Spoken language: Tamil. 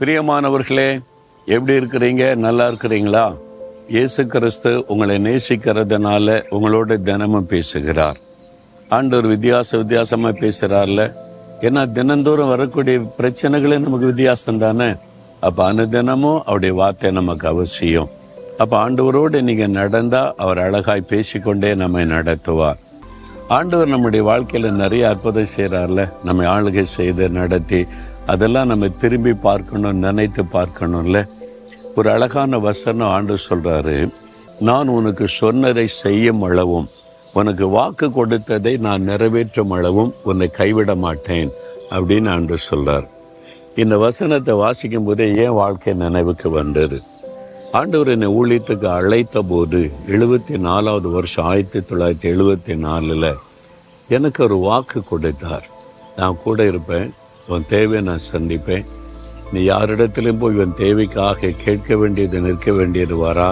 பிரியமானவர்களே எப்படி இருக்கிறீங்க? நல்லா இருக்கிறீங்களா? இயேசு கிறிஸ்து உங்களை நேசிக்கிறதுனால உங்களோட தினமும் பேசுகிறார். ஆண்டவர் வித்தியாச வித்தியாசமா பேசுறார்ல. ஏன்னா தினந்தோறும் வரக்கூடிய பிரச்சனைகளே நமக்கு வித்தியாசம் தானே? அப்ப அனுதினமும் அவருடைய வார்த்தை நமக்கு அவசியம். அப்ப ஆண்டவரோடு நீங்க நடந்தா அவர் அழகாய் பேசிக்கொண்டே நம்மை நடத்துவார். ஆண்டவர் நம்முடைய வாழ்க்கையில் நிறைய அற்புதம் செய்கிறார்ல நம்ம ஆளுகை செய்து நடத்தி அதெல்லாம் நம்ம திரும்பி பார்க்கணும் நினைத்து பார்க்கணும்ல. ஒரு அழகான வசனம் ஆண்டு சொல்கிறாரு நான் உனக்கு சொன்னதை செய்யும் அளவும் உனக்கு வாக்கு கொடுத்ததை நான் நிறைவேற்றும் அளவும் உன்னை கைவிட மாட்டேன் அப்படின்னு ஆண்டு சொல்கிறார் இந்த வசனத்தை வாசிக்கும் போதே ஏன் வாழ்க்கை நினைவுக்கு வந்தது. ஆண்டவர் என்னை ஊழியத்துக்கு அழைத்த போது எழுபத்தி நாலாவது வருஷம் ஆயிரத்தி தொள்ளாயிரத்தி எழுபத்தி நாலில் எனக்கு ஒரு வாக்கு கொடுத்தார். நான் கூட இருப்பேன். உன் தேவையை நான் சந்திப்பேன். நீ யாரிடத்திலும் போய் உன் தேவைக்காக கேட்க வேண்டியது நிற்க வேண்டியது வரா